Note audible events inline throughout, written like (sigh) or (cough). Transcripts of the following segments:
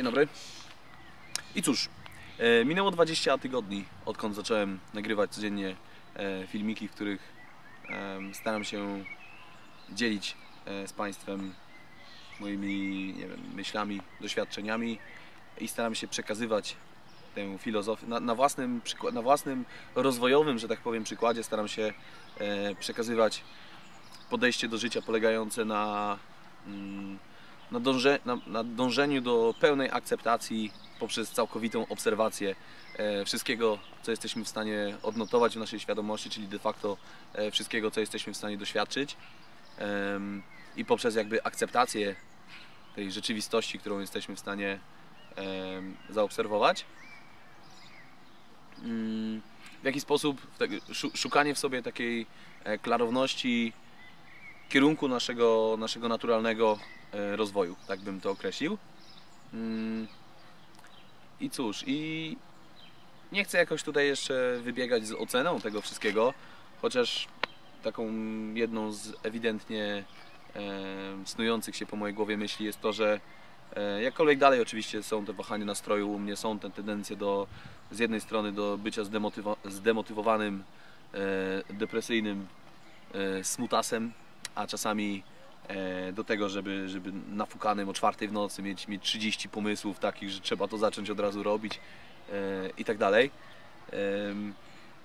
Dzień dobry. I cóż, e, minęło 20 tygodni, odkąd zacząłem nagrywać codziennie e, filmiki, w których staram się dzielić e, z Państwem moimi wiem, myślami, doświadczeniami i staram się przekazywać tę filozofię na, na, własnym, na własnym rozwojowym, że tak powiem, przykładzie staram się przekazywać podejście do życia polegające na, mm, na, dąże, na, na dążeniu do pełnej akceptacji poprzez całkowitą obserwację e, wszystkiego, co jesteśmy w stanie odnotować w naszej świadomości, czyli de facto e, wszystkiego, co jesteśmy w stanie doświadczyć Em, i poprzez jakby akceptację tej rzeczywistości, którą jesteśmy w stanie zaobserwować. Mm, W jaki sposób tak- szu- szukanie w sobie takiej e, klarowności kierunku naszego, naszego naturalnego e, rozwoju, tak bym to określił. Mm, I cóż, i nie chcę jakoś tutaj jeszcze wybiegać z oceną tego wszystkiego, chociaż taką jedną z ewidentnie e, snujących się po mojej głowie myśli jest to, że e, jakkolwiek dalej oczywiście są te wahania nastroju u mnie, są te tendencje do z jednej strony do bycia zdemotywo- zdemotywowanym, e, depresyjnym e, smutasem, a czasami e, do tego, żeby, żeby nafukanym o czwartej w nocy mieć, mieć 30 pomysłów takich, że trzeba to zacząć od razu robić e, i tak dalej.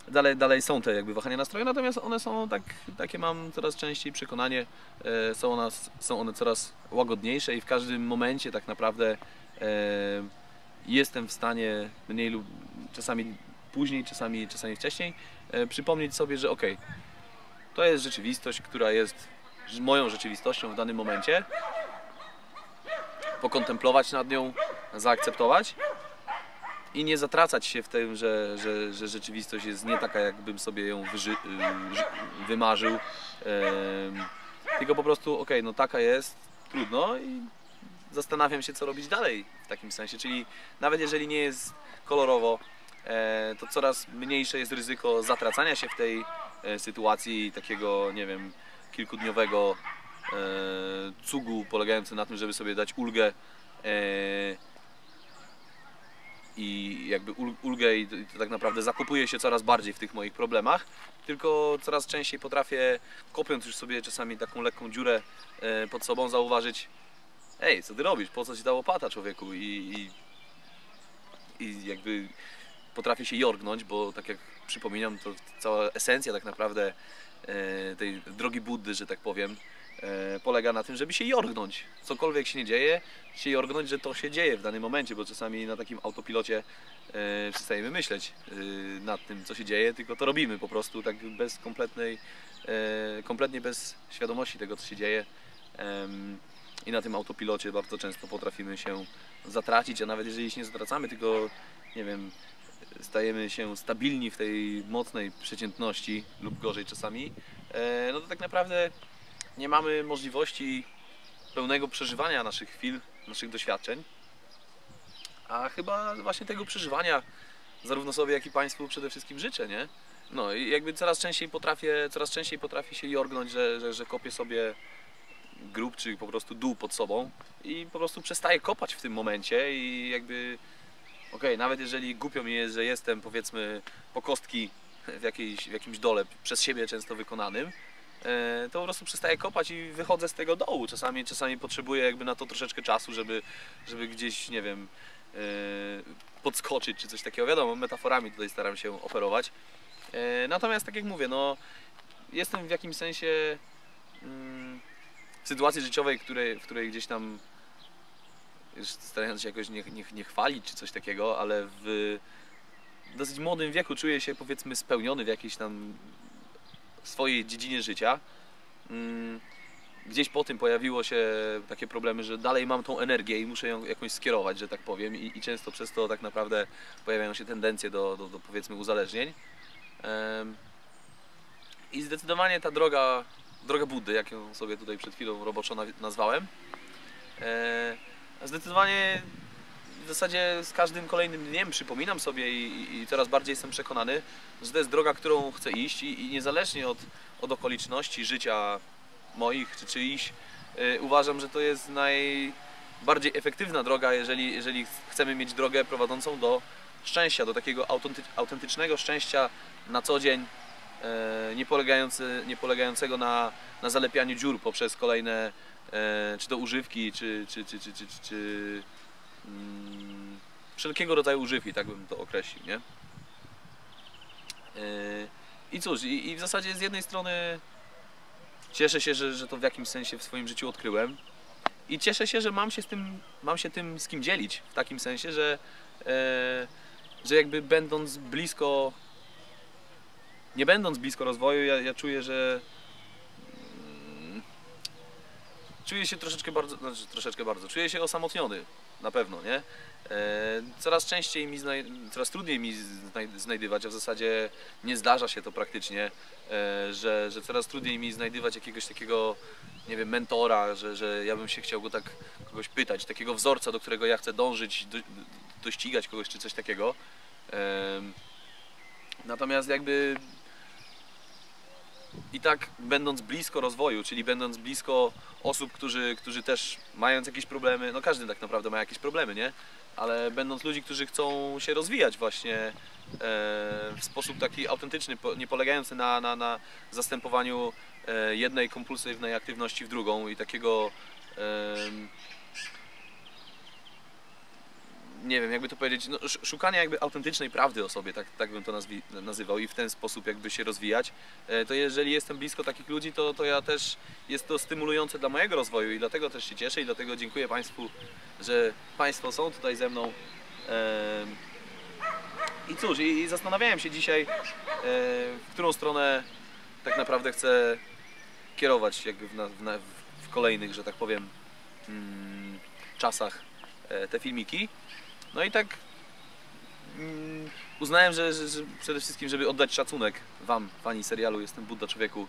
Dalej, dalej są te jakby wahania nastroju, natomiast one są tak, takie mam coraz częściej przekonanie, e, są, one, są one coraz łagodniejsze i w każdym momencie tak naprawdę e, jestem w stanie mniej lub czasami później, czasami, czasami wcześniej e, przypomnieć sobie, że okej, to jest rzeczywistość, która jest moją rzeczywistością w danym momencie, pokontemplować nad nią, zaakceptować i nie zatracać się w tym, że, że, że rzeczywistość jest nie taka, jakbym sobie ją y, wymarzył. Tylko po prostu, okej, no taka jest, trudno i zastanawiam się, co robić dalej w takim sensie. Czyli nawet jeżeli nie jest kolorowo, e, to coraz mniejsze jest ryzyko zatracania się w tej e, sytuacji takiego, nie wiem, kilkudniowego e, cugu polegający na tym, żeby sobie dać ulgę e, i jakby ul- ulgę i tak naprawdę zakopuję się coraz bardziej w tych moich problemach, tylko coraz częściej potrafię, kopiąc już sobie czasami taką lekką dziurę e, pod sobą, zauważyć ej, co ty robisz, po co ci ta łopata człowieku? I, i, i jakby potrafię się jorgnąć, bo tak jak przypominam, to cała esencja tak naprawdę e, tej drogi Buddy, że tak powiem, e, polega na tym, żeby się jorgnąć. Cokolwiek się nie dzieje, się jorgnąć, że to się dzieje w danym momencie, bo czasami na takim autopilocie e, przestajemy myśleć nad tym, co się dzieje, tylko to robimy po prostu tak bez kompletnej, kompletnie bez świadomości tego, co się dzieje. I na tym autopilocie bardzo często potrafimy się zatracić, a nawet jeżeli się nie zatracamy, tylko nie wiem, stajemy się stabilni w tej mocnej przeciętności lub gorzej czasami, e, no to tak naprawdę nie mamy możliwości pełnego przeżywania naszych chwil, naszych doświadczeń. A chyba właśnie tego przeżywania zarówno sobie, jak i Państwu przede wszystkim życzę, nie? No i jakby coraz częściej potrafię, coraz częściej potrafię się jorgnąć, że, że, że kopię sobie grób czy po prostu dół pod sobą i po prostu przestaję kopać w tym momencie i jakby okej, nawet jeżeli głupio mi jest, że jestem powiedzmy po kostki w, jakiejś, w jakimś dole przez siebie często wykonanym, e, to po prostu przestaję kopać i wychodzę z tego dołu. Czasami, czasami potrzebuję jakby na to troszeczkę czasu, żeby, żeby gdzieś, nie wiem, e, podskoczyć czy coś takiego. Wiadomo, metaforami tutaj staram się operować. E, Natomiast tak jak mówię, no jestem w jakimś sensie mm, w sytuacji życiowej, której, w której gdzieś tam starając się jakoś nie, nie, nie chwalić czy coś takiego, ale w dosyć młodym wieku czuję się powiedzmy spełniony w jakiejś tam swojej dziedzinie życia. Mm, Gdzieś po tym pojawiło się takie problemy, że dalej mam tą energię i muszę ją jakoś skierować, że tak powiem i, i często przez to tak naprawdę pojawiają się tendencje do, do, do powiedzmy uzależnień. I zdecydowanie ta droga, droga Buddy, jak ją sobie tutaj przed chwilą roboczo nazwałem, e, zdecydowanie w zasadzie z każdym kolejnym dniem przypominam sobie i, i- coraz bardziej jestem przekonany, że to jest droga, którą chcę iść i, i niezależnie od, od okoliczności życia moich czy czyichś, y, uważam, że to jest naj, bardziej efektywna droga, jeżeli, jeżeli chcemy mieć drogę prowadzącą do szczęścia, do takiego autenty, autentycznego szczęścia na co dzień, e, nie, polegający, nie polegającego na, na zalepianiu dziur poprzez kolejne, czy to używki, czy, czy, czy, czy, czy, czy, czy mm, wszelkiego rodzaju używki, tak bym to określił, nie? E, I cóż, i, i w zasadzie z jednej strony cieszę się, że, że to w jakimś sensie w swoim życiu odkryłem i cieszę się, że mam się z tym, mam się tym z kim dzielić, w takim sensie, że, e, że jakby będąc blisko, nie będąc blisko rozwoju, ja, ja czuję, że mm, czuję się troszeczkę bardzo, znaczy troszeczkę bardzo, czuję się osamotniony, na pewno, nie? E, Coraz częściej mi, coraz trudniej mi znaj- znajdywać, a w zasadzie nie zdarza się to praktycznie, e, że, że coraz trudniej mi znajdywać jakiegoś takiego, nie wiem, mentora, że, że ja bym się chciał go tak kogoś pytać, takiego wzorca, do którego ja chcę dążyć, do, dościgać kogoś czy coś takiego. Em, Natomiast jakby i tak będąc blisko rozwoju, czyli będąc blisko osób, którzy, którzy też mając jakieś problemy, no każdy tak naprawdę ma jakieś problemy, nie? Ale będąc ludzi, którzy chcą się rozwijać właśnie e, w sposób taki autentyczny, nie polegający na, na, na zastępowaniu e, jednej kompulsywnej aktywności w drugą i takiego em, nie wiem, jakby to powiedzieć, no, sz- szukania jakby autentycznej prawdy o sobie, tak, tak bym to nazywał i w ten sposób jakby się rozwijać, e, to jeżeli jestem blisko takich ludzi, to, to ja też, jest to stymulujące dla mojego rozwoju i dlatego też się cieszę i dlatego dziękuję Państwu, że Państwo są tutaj ze mną. Em, I cóż, i, zastanawiałem się dzisiaj, e, w którą stronę tak naprawdę chcę kierować jakby w, w, w kolejnych, że tak powiem, mm, czasach e, te filmiki. No i tak mm, uznałem, że, że, że przede wszystkim, żeby oddać szacunek Wam, fani serialu Jestem Budda Człowieku,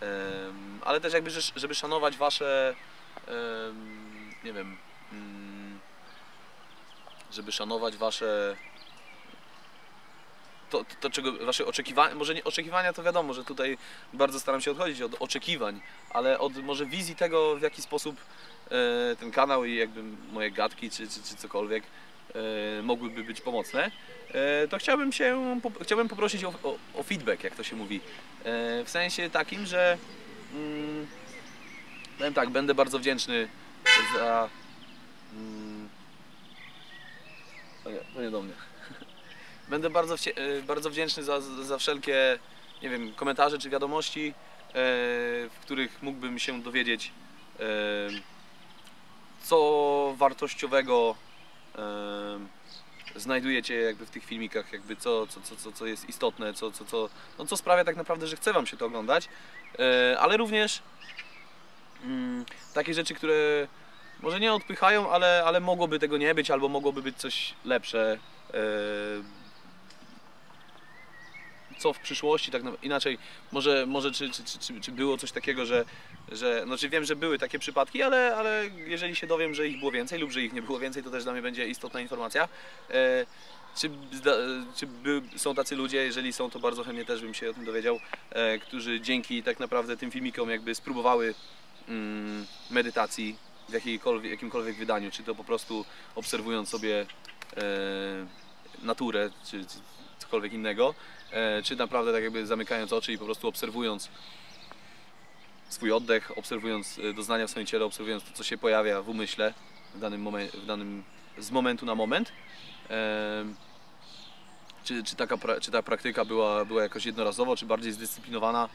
em, ale też jakby, że- żeby szanować Wasze, em, nie wiem, mm, żeby szanować Wasze to, to, to czego wasze oczekiwania, może nie oczekiwania to wiadomo, że tutaj bardzo staram się odchodzić od oczekiwań, ale od może wizji tego w jaki sposób e, ten kanał i jakby moje gadki czy, czy, czy cokolwiek mogłyby być pomocne, e, to chciałbym się, chciałbym poprosić o, o, o feedback, jak to się mówi, e, w sensie takim, że mm, powiem tak, będę bardzo wdzięczny za mm, to nie, to nie do mnie. (laughs) Będę bardzo, e, bardzo wdzięczny za, za wszelkie, nie wiem, komentarze czy wiadomości, e, w których mógłbym się dowiedzieć, e, co wartościowego e, znajdujecie jakby w tych filmikach, jakby co, co, co, co, co jest istotne, co, co, co, no co sprawia tak naprawdę, że chce Wam się to oglądać, e, ale również mm, takie rzeczy, które może nie odpychają, ale, ale mogłoby tego nie być, albo mogłoby być coś lepsze. E, Co w przyszłości, tak na- inaczej, może, może czy, czy, czy, czy, było coś takiego, że, że znaczy wiem, że były takie przypadki, ale, ale jeżeli się dowiem, że ich było więcej lub że ich nie było więcej, to też dla mnie będzie istotna informacja. E, czy, zda, czy by, są tacy ludzie, jeżeli są, to bardzo chętnie też bym się o tym dowiedział, e, którzy dzięki tak naprawdę tym filmikom jakby spróbowały mm, medytacji w jakiejkolwiek, jakimkolwiek wydaniu, czy to po prostu obserwując sobie e, naturę, czy, czy cokolwiek innego, e, czy naprawdę tak jakby zamykając oczy i po prostu obserwując swój oddech, obserwując e, doznania w swoim ciele, obserwując to, co się pojawia w umyśle w danym momencie, w danym, z momentu na moment. E, czy, czy, taka, czy ta praktyka była, była jakoś jednorazowo, czy bardziej zdyscyplinowana,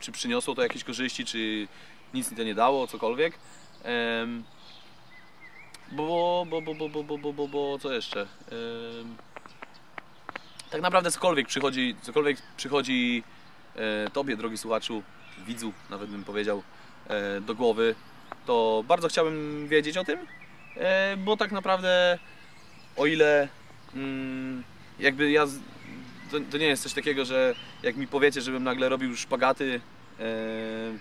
czy przyniosło to jakieś korzyści, czy nic mi to nie dało, cokolwiek. Bo, bo, bo, bo, bo, bo, bo, bo, bo, co jeszcze? Tak naprawdę cokolwiek przychodzi, cokolwiek przychodzi e, Tobie, drogi słuchaczu, widzu, nawet bym powiedział, e, do głowy, to bardzo chciałbym wiedzieć o tym, e, bo tak naprawdę o ile mm, jakby ja, to, to nie jest coś takiego, że jak mi powiecie, żebym nagle robił szpagaty,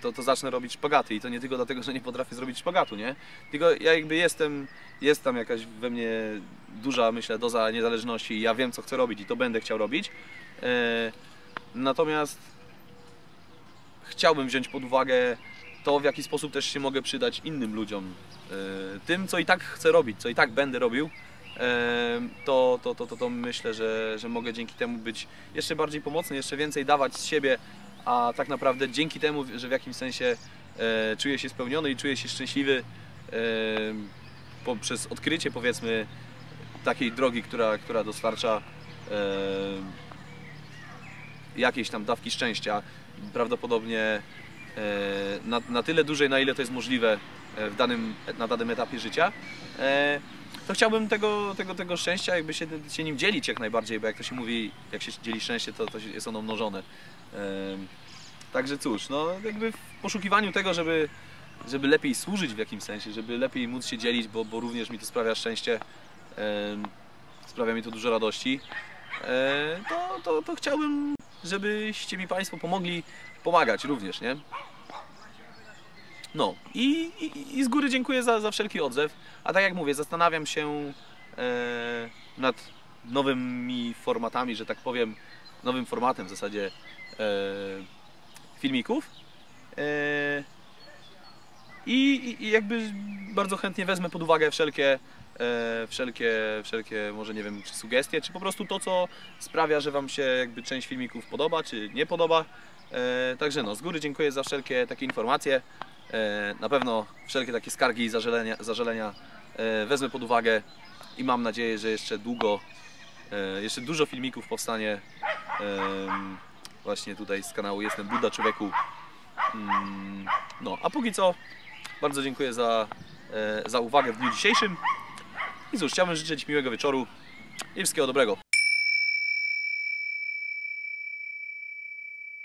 to, to zacznę robić szpagaty i to nie tylko dlatego, że nie potrafię zrobić szpagatu, nie? Tylko ja jakby jestem, jest tam jakaś we mnie duża, myślę, doza niezależności i ja wiem, co chcę robić i to będę chciał robić. Natomiast chciałbym wziąć pod uwagę to, w jaki sposób też się mogę przydać innym ludziom tym, co i tak chcę robić, co i tak będę robił, to, to, to, to, to myślę, że, że mogę dzięki temu być jeszcze bardziej pomocny, jeszcze więcej dawać z siebie, a tak naprawdę dzięki temu, że w jakimś sensie e, czuję się spełniony i czuję się szczęśliwy e, poprzez odkrycie powiedzmy takiej drogi, która, która dostarcza e, tam dawki szczęścia. Prawdopodobnie e, na, na tyle dużej, na ile to jest możliwe e, w danym, na danym etapie życia. E, to chciałbym tego, tego, tego szczęścia jakby się, się nim dzielić jak najbardziej, bo jak to się mówi, jak się dzieli szczęście, to, to jest ono mnożone. Także cóż, no jakby w poszukiwaniu tego, żeby, żeby lepiej służyć w jakimś sensie, żeby lepiej móc się dzielić, bo, bo również mi to sprawia szczęście, em, sprawia mi to dużo radości, e, to, to, to chciałbym, żebyście mi Państwo pomogli pomagać również, nie? No i, i, i z góry dziękuję za, za wszelki odzew, a tak jak mówię, zastanawiam się e, nad nowymi formatami, że tak powiem, nowym formatem w zasadzie e, filmików. E, I, i, jakby bardzo chętnie wezmę pod uwagę wszelkie, e, wszelkie, wszelkie może nie wiem, czy sugestie, czy po prostu to, co sprawia, że Wam się jakby część filmików podoba, czy nie podoba. E, Także no, z góry dziękuję za wszelkie takie informacje. E, Na pewno wszelkie takie skargi i zażalenia, zażalenia e, wezmę pod uwagę i mam nadzieję, że jeszcze długo, e, jeszcze dużo filmików powstanie właśnie tutaj z kanału Jestem Buddha Człowieku. Mm, No, a póki co bardzo dziękuję za, za uwagę w dniu dzisiejszym. I cóż, chciałbym życzyć miłego wieczoru i wszystkiego dobrego.